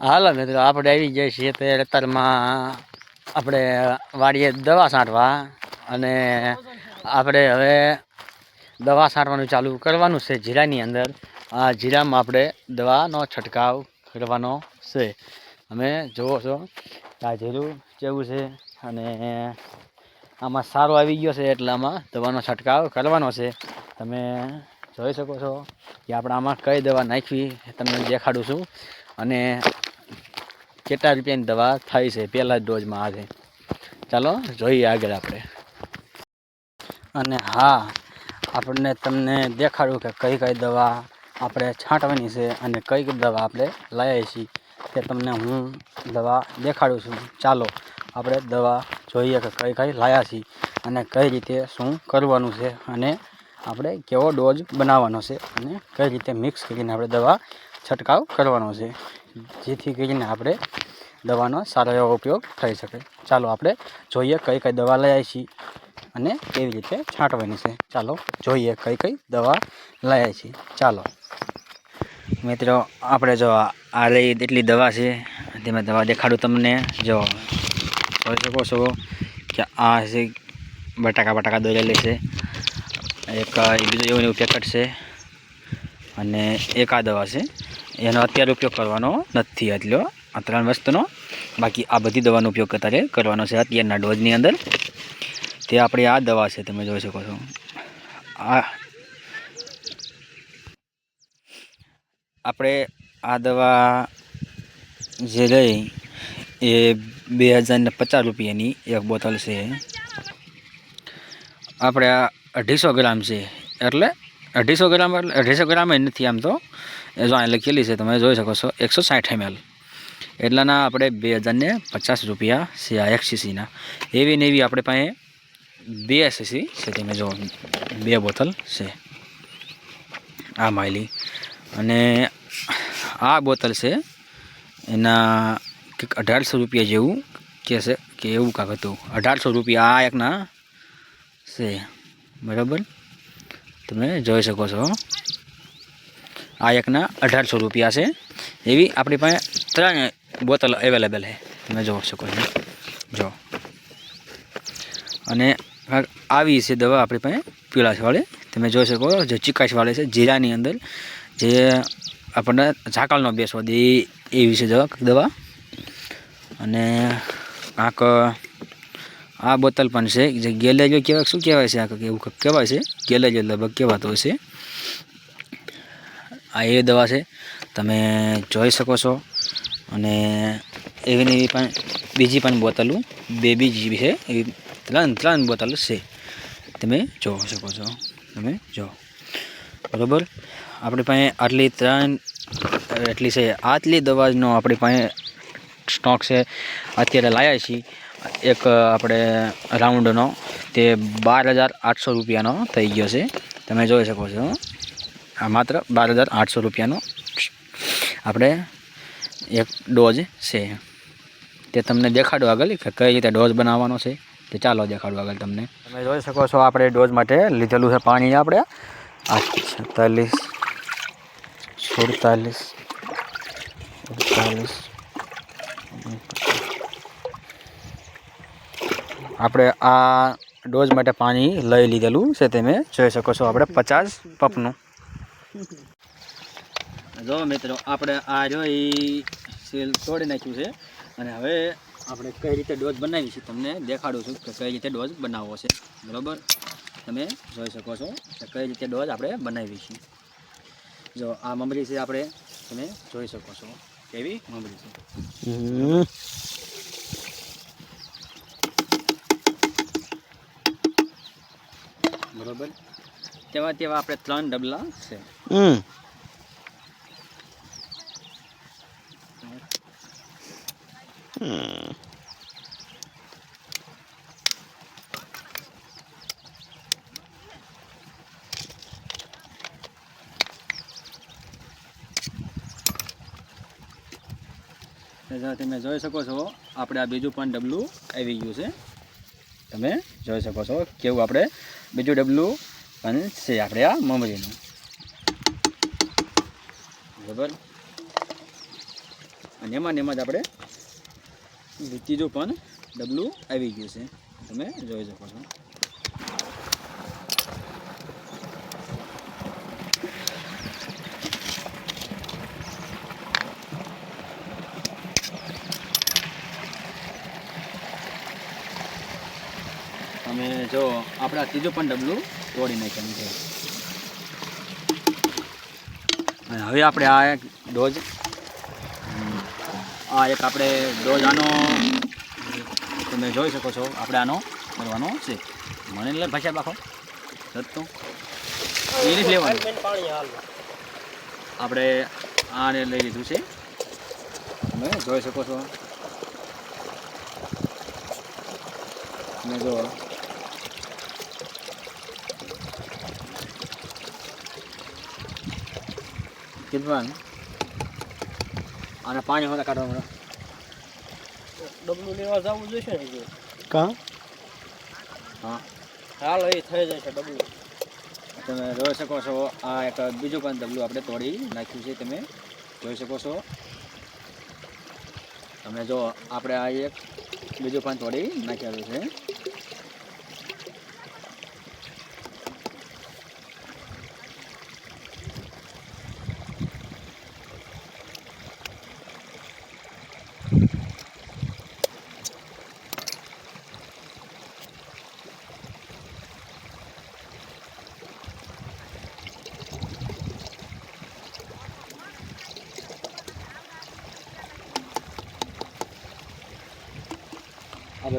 હાલો મિત્રો, આપણે આવી જઈએ છીએ તે અત્યારમાં આપણે વાડીએ દવા છાંટવા અને આપણે હવે દવા છાંટવાનું ચાલુ કરવાનું છે જીરાની અંદર. આ જીરામાં આપણે દવાનો છંટકાવ કરવાનો છે. અમે જુઓ છો આ જીરું કેવું છે અને આમાં સારો આવી ગયો છે એટલે આમાં દવાનો છંટકાવ કરવાનો છે. તમે જોઈ શકો છો કે આપણે આમાં કઈ દવા નાખવી તમને દેખાડું છું. અને કેટલા રૂપિયાની દવા થાય છે? પહેલા ડોઝમાં આજે ચાલો, જોઈએ આગળ આપણે. અને હા, આપણને તમને દેખાડ્યું કે કઈ કઈ દવા આપણે છાંટવાની છે અને કઈ કઈ દવા આપણે લાવીએ છીએ તે તમને હું દવા દેખાડું છું. ચાલો, આપણે દવા જોઈએ કે કઈ કઈ લાવ્યા છીએ અને કઈ રીતે શું કરવાનું છે અને આપણે કેવો ડોઝ બનાવવાનો છે અને કઈ રીતે મિક્સ કરીને આપણે દવા છંટકાવ કરવાનો છે. જેથી કરીને આપણે દવાનો સારો એવો ઉપયોગ થઈ શકે. ચાલો આપણે જોઈએ કઈ કઈ દવા લઈ છીએ અને કેવી રીતે છાંટવાની છે. ચાલો જોઈએ કઈ કઈ દવા લઈ છીએ ચાલો. મિત્રો, આપણે જો આ આ લઈ એટલી દવા છે. તેમાં દવા દેખાડું તમને. જો, જોઈ શકો છો કે આ છે બટાકા બટાકા દોરેલી છે. એક બીજું એવું એવું પેકેટ છે. અને એક આ દવા છે. એનો અત્યારે ઉપયોગ કરવાનો નથી એટલો આ ત્રણ વસ્તુનો. બાકી આ બધી દવાનો ઉપયોગ અત્યારે કરવાનો છે અત્યારના ડોઝની અંદર. તે આપણી આ દવા છે, તમે જોઈ શકો છો. આ આપણે આ દવા જે લઈ, એ બે હજારને પચાસ રૂપિયાની એક બોટલ છે. આપણે આ અઢીસો ગ્રામ છે, એટલે અઢીસો ગ્રામ, એટલે અઢીસો ગ્રામ નથી આમ તો. એ જો અહીં લખેલી છે, તમે જોઈ શકો છો, એકસો સાઠ એમએલ એટલાના આપણે બે હજારને પચાસ રૂપિયા છે આ એકસીસીના એવી ને એવી આપણે પાસે બે સીસી છે, તમે જો, બે બોટલ છે. આ માયલી. અને આ બોટલ છે, એના કંઈક અઢારસો રૂપિયા જેવું કે છે, કે એવું કાંક હતું. અઢારસો રૂપિયા આ એકના છે. બરાબર? તમે જોઈ શકો છો. આ એકના અઢારસો રૂપિયા છે. એવી આપણી પાસે ત્રણ બોટલ અવેલેબલ છે. તમે જોઈ શકો છો જો અને આવી છે દવા આપણી પાસે પીળાશવાળી. તમે જોઈ શકો જે ચિકાશવાળી છે, જીરાની અંદર જે આપણને ઝાકળનો બેસવા દે એ છે દવા દવા. અને કાંક આ બોટલ પણ છે. જે ગેલેજો કહેવાય, શું કહેવાય છે આ કંઈક એવું કહેવાય છે? ગેલેજો લગભગ કહેવાતો હશે આ એવી દવા છે, તમે જોઈ શકો છો. અને એવીને એવી પણ, બીજી પણ બોટલો બે બીજી છે, એવી ત્રણ ત્રણ બોટલ છે. તમે જોઈ શકો છો, તમે જો. બરાબર? આપણી પાસે આટલી ત્રણ, એટલી છે, આટલી દવાનો આપણી પાસે સ્ટોક છે. અત્યારે લાવ્યા છીએ, એક આપણે રાઉન્ડનો, તે બાર હજાર આઠસો રૂપિયાનો થઈ ગયો છે. તમે જોઈ શકો છો. આ માત્ર બાર હજાર આઠસો રૂપિયાનો આપણે એક ડોઝ છે. તે તમને દેખાડો આગળ કે કઈ રીતે ડોઝ બનાવવાનો છે તે ચાલો દેખાડો આગળ તમને. તમે જોઈ શકો છો આપણે ડોઝ માટે લીધેલું છે પાણી આપણે. આ છેતાલીસ સુડતાલીસ, અડતાલીસ આપણે આ ડોઝ માટે પાણી લઈ લીધેલું છે તમે જોઈ શકો છો. આપણે પચાસ પપનું. જો મિત્રો, આપણે આ જો એ સીલ તોડી નાખ્યું છે. અને હવે આપણે કઈ રીતે ડોઝ બનાવી છે તમને દેખાડું છું કે કઈ રીતે ડોઝ બનાવવો છે. બરાબર? તમે જોઈ શકો છો કે કઈ રીતે ડોઝ આપણે બનાવી છીએ જો, આ મમરી છે આપણે, તમે જોઈ શકો છો. કેવી મમરી છે. બરાબર? તેવા તેવા આપણે ત્રણ ડબલા છે. હમ. તમે જોઈ શકો છો, આપણે આ બીજું પણ ડબલું આવી ગયું છે. તમે જોઈ શકો છો કેવું આપણે બીજું ડબલું પણ છે આપણે આ મમરીનું. બરાબર? અને એમાં ને એમાં જ આપણે ત્રીજું પણ ડબલું આવી ગયું છે. તમે જોઈ શકો છો. તમે જો આપણા ત્રીજું પણ ડબલું તોડી નાખ્યું છે. અને હવે આપણે આ એક ડોઝ. આ એક આપણે ડોઝ આનો તમે જોઈ શકો છો, આપણે આનો કરવાનો છે. મને લે ભાષા બાખો તો એ નથી લેવાનું. આપણે આને લઈ લીધું છે. તમે જોઈ શકો છો. તમે જો કીધવાનું અને પાણી હોતા કાઢવા ડબલું લેવા જવું જોઈશે ને હજી. કાં? હા. હાલ એ થઈ જાય છે ડબલું. તમે જોઈ શકો છો આ એક બીજું પણ ડબલું આપણે તોડી નાખ્યું છે તમે જોઈ શકો છો. તમે જો આપણે આ એક બીજું પણ તોડી નાખેલું છે.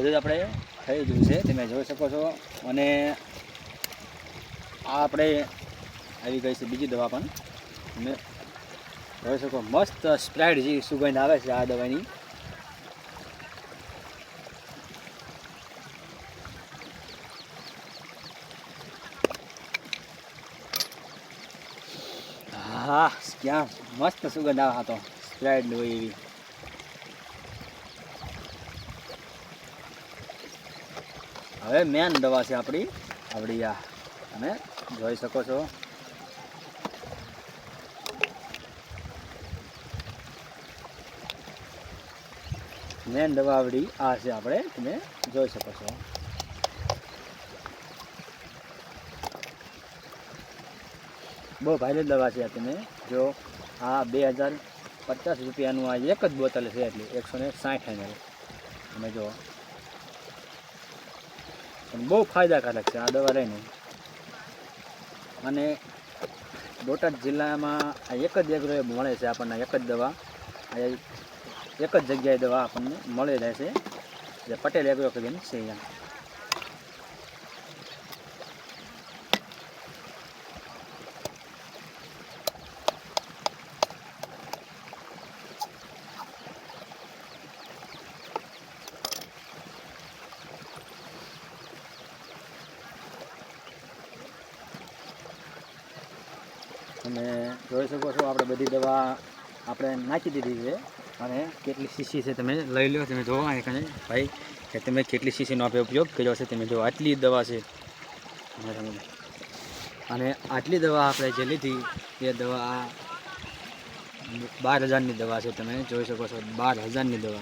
બધું જ આપણે થઈ ગયું છે, તમે જોઈ શકો છો. અને આ આપણે આવી ગઈ છે બીજી દવા પણ. તમે જોઈ શકો, મસ્ત સ્પ્રાઇડ જેવી સુગંધ આવે છે આ દવાની. હા ક્યાં મસ્ત સુગંધ આવે હતો સ્પ્રાઇડ હોય એવી. હવે મેન દવા છે આપણી, આવડી આ. તમે જોઈ શકો છો. મેન દવા આવડી આ છે આપણે, તમે જોઈ શકો છો. બહુ ભારે દવા છે તમે, જો આ બે હજાર પચાસ રૂપિયાનું આ એક જ બોટલ છે એટલે એકસો ને સાઠ એમ તમે જો પણ બહુ ફાયદાકારક છે આ દવા લઈને અને બોટાદ જિલ્લામાં આ એક જ એગ્રોએ મળે છે આપણને, એક જ દવા. એક જ જગ્યાએ દવા આપણને મળી રહે છે. જે પટેલ એગ્રો કરીને છે તમે જોઈ શકો છો, આપણે બધી દવા આપણે નાખી દીધી છે. અને કેટલી સીસી છે તમે લઈ લો, તમે જોવો અહીં કને ભાઈ, કે તમે કેટલી સીસીનો આપણે ઉપયોગ કર્યો છે, તમે જો આટલી દવા છે. અને આટલી દવા આપણે જે લીધી, એ દવા બાર હજારની દવા છે, તમે જોઈ શકો છો, બાર હજારની દવા.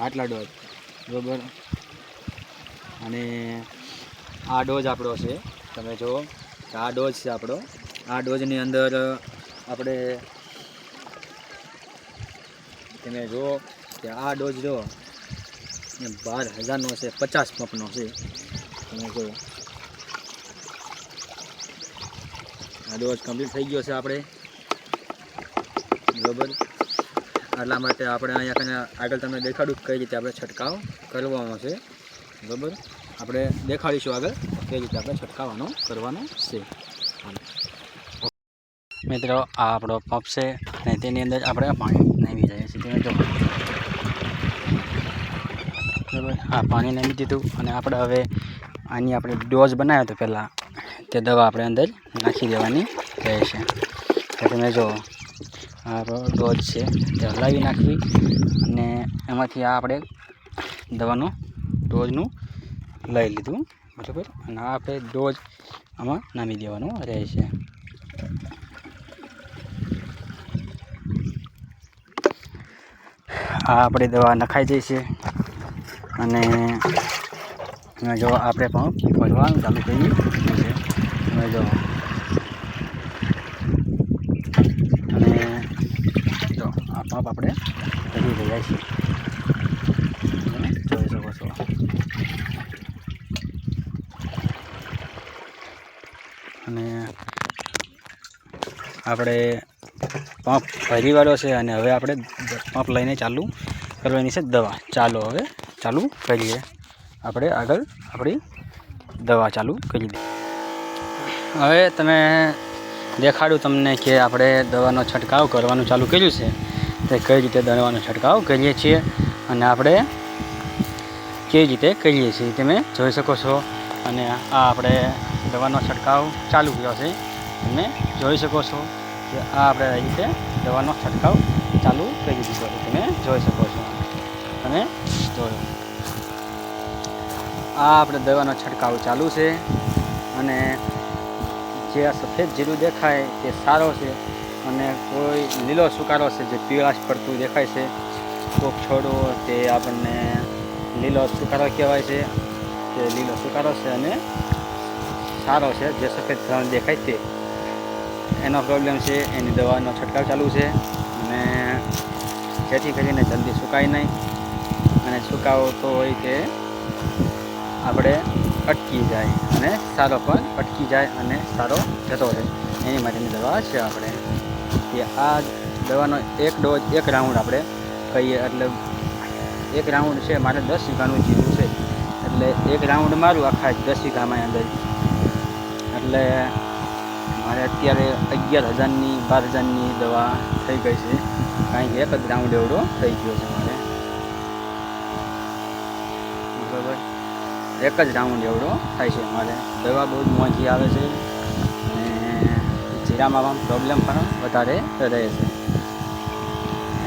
આટલા ડોઝ, બરોબર? અને આ ડોઝ આપણો છે, તમે જુઓ, આ ડોઝ છે આપણો. આ ડોઝની અંદર આપણે તમે જુઓ કે આ ડોઝ જો એ બાર હજારનો છે, પચાસ પંપનો છે. તમે જુઓ. આ ડોઝ કમ્પ્લીટ થઈ ગયો છે આપણે. બરોબર? એટલા માટે આપણે અહીંયા કને આગળ તમને દેખાડું કઈ રીતે આપણે છંટકાવ કરવાનો છે. બરાબર? આપણે દેખાડીશું આગળ કઈ રીતે આપણે છંટકાવવાનો કરવાનો છે. મિત્રો, આ આપણો પંપ છે અને તેની અંદર આપણે પાણી નામી જઈએ છીએ. તમે જો. બરાબર? આ પાણી નામી દીધું અને આપણે હવે આની આપણે ડોઝ બનાવ્યો હતો પહેલાં તે દવા આપણે અંદર નાખી દેવાની રહેશે. તો તમે જો, આ ડોઝ છે તે હલાવી નાખવી અને એમાંથી આ આપણે દવાનું ડોઝનું લઈ લીધું. બરાબર? અને આ આપણે ડોઝ આમાં નામી દેવાનું રહેશે. આ આપણી દવા નખાઈ જાય છે. અને જો આપણે પંપ ભરવાનું ચાલુ કરી છે જો અને જો આ પંપ આપણે ભરી રહ્યા છીએ. જોઈ શકો છો. અને આપણે પંપ ભરી વાળો છે અને હવે આપણે પંપ લઈને ચાલુ કરવાની છે દવા. ચાલો હવે ચાલુ કરીએ. આપણે આગળ આપણી દવા ચાલુ કરી દઈએ. હવે તમે દેખાડું તમને કે આપણે દવાનો છંટકાવ કરવાનું ચાલુ કર્યું છે. તે કઈ રીતે દવાનો છંટકાવ કરીએ છીએ અને આપણે કેવી રીતે કરીએ છીએ તમે જોઈ શકો છો. અને આ આપણે દવાનો છંટકાવ ચાલુ કર્યો છે. તમે જોઈ શકો છો કે આ આપણે આ રીતે દવાનો છંટકાવ ચાલુ કરી દીધો છે. તમે જોઈ શકો છો. તમે જોયો આ આપણે દવાનો છંટકાવ ચાલુ છે અને જે આ સફેદ જીરું દેખાય તે સારો છે અને કોઈ લીલો સુકારો છે જે પીળાશ પડતું દેખાય છે કોક છોડવો તે આપણને લીલો સુકારો કહેવાય છે. તે લીલો સુકારો છે અને સારો છે. જે સફેદ રંગ દેખાય તે. એનો પ્રોબ્લેમ છે, એની દવાનો છંટકાવ ચાલુ છે અને જેથી કરીને જલ્દી સુકાય નહીં. અને સુકાવતો હોય તે આપણે અટકી જાય અને સારો પણ અટકી જાય અને સારો જતો રહે. એની માટેની દવા છે આપણે. કે આ દવાનો એક ડોઝ, એક રાઉન્ડ આપણે કહીએ એટલે એક રાઉન્ડ છે મારે દસ વીઘાનું જીરું છે. એટલે એક રાઉન્ડ મારું આખા દસ વીઘામાં અંદર. એટલે મારે અત્યારે અગિયાર હજારની, બાર હજારની દવા થઈ ગઈ છે. કારણ કે એક જ ગ્રાઉન્ડ એવડો થઈ ગયો છે મારે. બરાબર? એક જ રાઉન્ડ એવડો થાય છે મારે. દવા બહુ મોંઘી આવે છે અને જીરામાં પણ પ્રોબ્લેમ પણ વધારે રહે છે.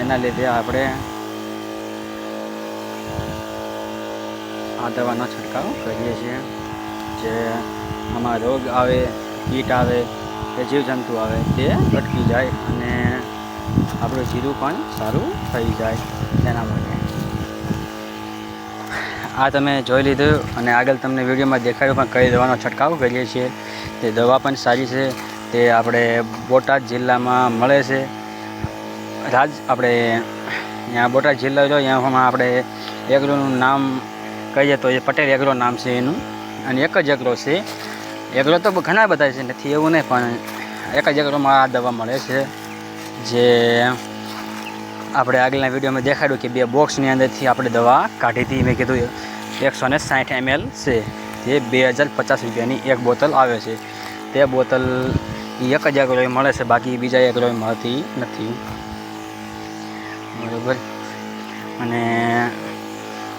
એના લીધે આપણે આ દવાનો છંટકાવ કરીએ છીએ. જે આમાં રોગ આવે, કીટ આવે કે જીવજંતુ આવે, તે અટકી જાય અને આપણું જીરું પણ સારું થઈ જાય તેના માટે. આ તમે જોઈ લીધું અને આગળ તમને વિડીયોમાં દેખાડ્યું પણ કઈ દવાનો છંટકાવ કરીએ છીએ. તે દવા પણ સારી છે. તે આપણે બોટાદ જિલ્લામાં મળે છે. રાજ આપણે ત્યાં બોટાદ જિલ્લો જો અહીંયામાં આપણે એગ્રોનું નામ કહીએ તો એ પટેલ એગ્રો નામ છે એનું. અને એક જ એગ્રો છે. એગ્રો તો ઘણા બધા છે, નથી એવું નહીં, પણ એક જ એગ્રોમાં આ દવા મળે છે. જે આપણે આગળના વિડીયોમાં દેખાડ્યું કે બે બોક્સની અંદરથી આપણે દવા કાઢી હતી. મેં કીધું એકસો ને સાઠ એમએલ છે. તે બે હજાર પચાસ રૂપિયાની એક બોટલ આવે છે. તે બોટલ એક જ એગ્રોએ મળે છે, બાકી બીજા એગ્રોએ મળતી નથી. બરાબર. અને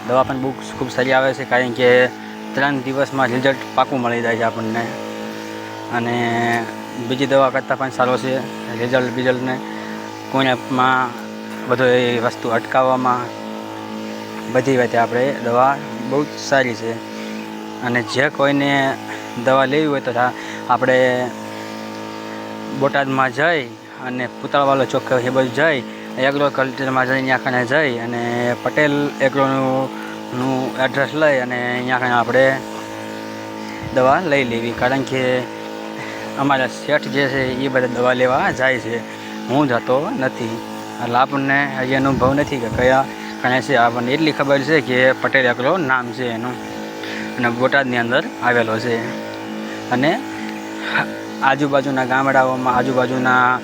દવા પણ બહુ ખૂબ સારી આવે છે, કારણ કે ત્રણ દિવસમાં રિઝલ્ટ પાકું મળી જાય છે આપણને. અને બીજી દવા કરતાં પણ સારો છે. રિઝલ્ટ બિઝલ્ટને કોઈનામાં બધો એ વસ્તુ અટકાવવામાં બધી વાતે આપણે દવા બહુ જ સારી છે. અને જે કોઈને દવા લેવી હોય તો આપણે બોટાદમાં જઈ અને પુતળાવાલો ચોક એ બધું જઈ એગ્રો કલ્ચરમાં ત્યાં કને જઈ અને પટેલ એગ્રોનું એડ્રેસ લઈ અને અહીંયા આપણે દવા લઈ લેવી. કારણ કે અમારા શેઠ જે છે એ બધા દવા લેવા જાય છે. હું જતો નથી. એટલે આપણને હજી અનુભવ નથી કે કયા કયા છે. આપણને એટલી ખબર છે કે પટેલ એગ્રો નામ છે એનું. અને બોટાદની અંદર આવેલો છે. અને આજુબાજુના ગામડાઓમાં, આજુબાજુના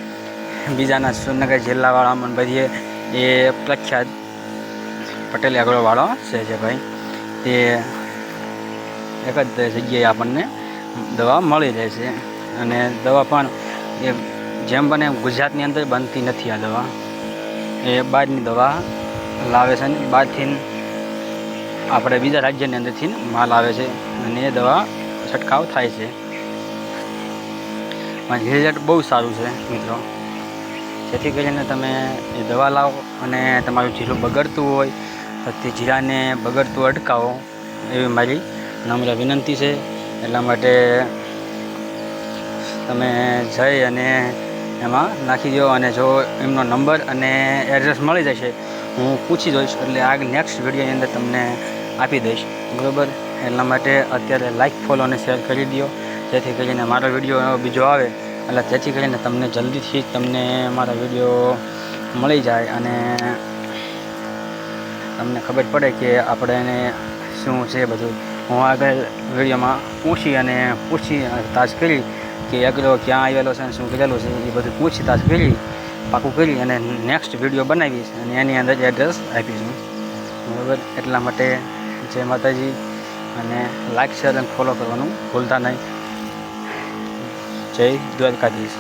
બીજાના સુરનગર જિલ્લાવાળામાં બધીએ એ પ્રખ્યાત પટેલ એગ્રોવાળો છે જે ભાઈ. તે એક જ જગ્યાએ આપણને દવા મળી રહે છે. અને દવા પણ એ જેમ બને એમ ગુજરાતની અંદર બનતી નથી આ દવા. એ બહારની દવા લાવે છે અને બહારથી આપણે બીજા રાજ્યની અંદરથી માલ આવે છે અને એ દવા છંટકાવ થાય છે. પણ રિઝલ્ટ બહુ સારું છે મિત્રો. જેથી કરીને તમે એ દવા લાવો અને તમારું જીરું બગડતું હોય તો તે જીરાને બગડતું અટકાવો એવી મારી નમ્ર વિનંતી છે. એટલા માટે તમે જઈ અને એમાં નાખી દો અને જો એમનો નંબર અને એડ્રેસ મળી જશે, હું પૂછી જોઈશ એટલે આ નેક્સ્ટ વિડીયોની અંદર તમને આપી દઈશ. બરાબર? એટલા માટે અત્યારે લાઇક ફોલો અને શેર કરી દો જેથી કરીને મારો વીડિયો બીજો આવે એટલે જેથી કરીને તમને જલ્દીથી તમને મારા વીડિયો મળી જાય અને તમને ખબર પડે કે આપણે શું છે બધું. હું આગળ વિડીયોમાં પૂછી અને પૂછી તાજ કરી કે અગલો ક્યાં આવેલો છે શું કરેલું છે, એ બધું પૂછતાછ કરી, પાકું કરી અને નેક્સ્ટ વીડિયો બનાવીશ અને એની અંદર એડ્રેસ આપીશું બરાબર? એટલા માટે જય માતાજી અને લાઈક શેર અને ફોલો કરવાનું ભૂલતા નહીં. જય દ્વારકાધીશ.